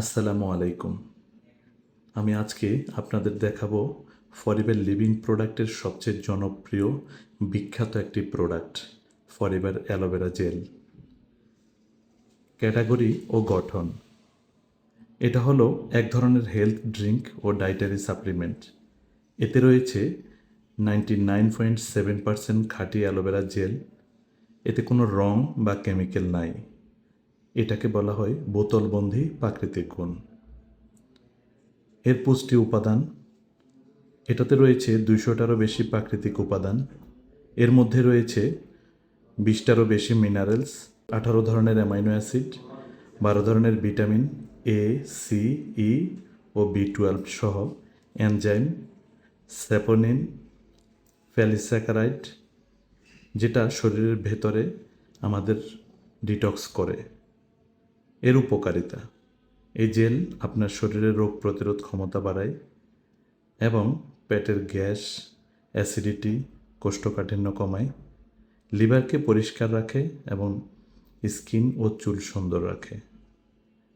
আসসালামু আলাইকুম। আমি আজকে আপনাদের দেখাবো ফরিবার লিভিং প্রোডাক্টের সবচেয়ে জনপ্রিয় বিখ্যাত একটি প্রোডাক্ট ফরিবার অ্যালোভেরা জেল ক্যাটাগরি ও গঠন। এটা হলো এক ধরনের হেলথ ড্রিঙ্ক ও ডায়েটারি সাপ্লিমেন্ট এতে রয়েছে ninety nine point seven percent খাঁটি অ্যালোভেরা জেল এতে কোনো রং বা কেমিক্যাল নাই। এটাকে বলা হয় বোতলবন্দি প্রাকৃতিক গুণ। এর পুষ্টি উপাদান, এটাতে রয়েছে দুইশোটারও বেশি প্রাকৃতিক উপাদান, এর মধ্যে রয়েছে বিশটারও বেশি মিনারেলস আঠারো ধরনের অ্যামাইনো অ্যাসিড বারো ধরনের ভিটামিন এ সি ই ও বি টুয়েলভ সহ এনজাইম স্যাপোনিন ফ্যালিস্যাকারাইড যেটা শরীরের ভেতরে আমাদের ডিটক্স করে। এর উপকারিতা। এই জেল আপনার শরীরের রোগ প্রতিরোধ ক্ষমতা বাড়ায় এবং পেটের গ্যাস, অ্যাসিডিটি, কোষ্ঠকাঠিন্য কমায়, লিভারকে পরিষ্কার রাখে এবং স্কিন ও চুল সুন্দর রাখে।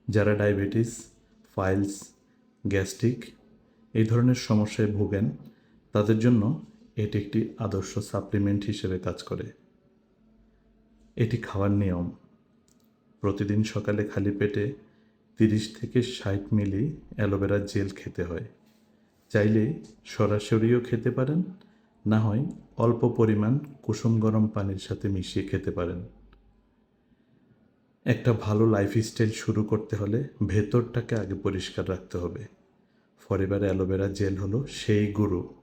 যারা ডায়াবেটিস, ফাইলস, গ্যাস্ট্রিক এই ধরনের সমস্যায় ভোগেন, তাদের জন্য এটি একটি আদর্শ সাপ্লিমেন্ট হিসেবে কাজ করে। এটি খাওয়ার নিয়ম। প্রতিদিন সকালে খালি পেটে তিরিশ থেকে ষাট মিলি অ্যালোভেরা জেল খেতে হয়। চাইলে সরাসরিও খেতে পারেন, না হয় অল্প পরিমাণ কুসুম গরম পানির সাথে মিশিয়ে খেতে পারেন। একটা ভালো লাইফস্টাইল শুরু করতে হলে ভেতরটাকে আগে পরিষ্কার রাখতে হবে। ফরিবার অ্যালোভেরা জেল হলো সেই গুরু।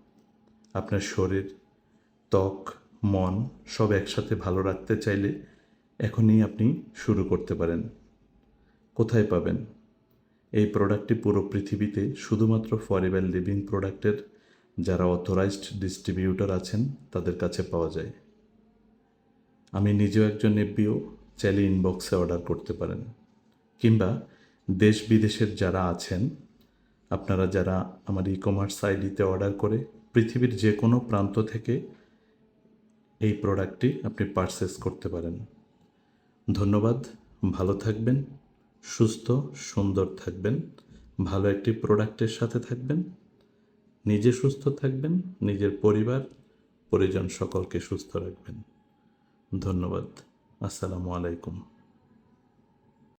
আপনার শরীর, ত্বক, মন সব একসাথে ভালো রাখতে চাইলে এখনই আপনি শুরু করতে পারেন। কোথায় পাবেন? এই প্রোডাক্টটি পুরো পৃথিবীতে শুধুমাত্র ফরিবার লিভিং প্রোডাক্টের যারা অথরাইজড ডিস্ট্রিবিউটর আছেন, তাদের কাছে পাওয়া যায়। আমি নিজেও একজন এফবিও চাইলে ইনবক্সে অর্ডার করতে পারেন। কিংবা দেশ বিদেশের যারা আছেন, আপনারা যারা আমার ই কমার্স আইডিতে অর্ডার করে পৃথিবীর যে কোনো প্রান্ত থেকে এই প্রোডাক্টটি আপনি পারচেস করতে পারেন। ধন্যবাদ, ভালো থাকবেন, সুস্থ, সুন্দর থাকবেন, ভালো একটি প্রোডাক্টের সাথে থাকবেন, নিজে সুস্থ থাকবেন, নিজের পরিবার, পরিজন সকলকে সুস্থ রাখবেন। ধন্যবাদ, আসসালামু আলাইকুম।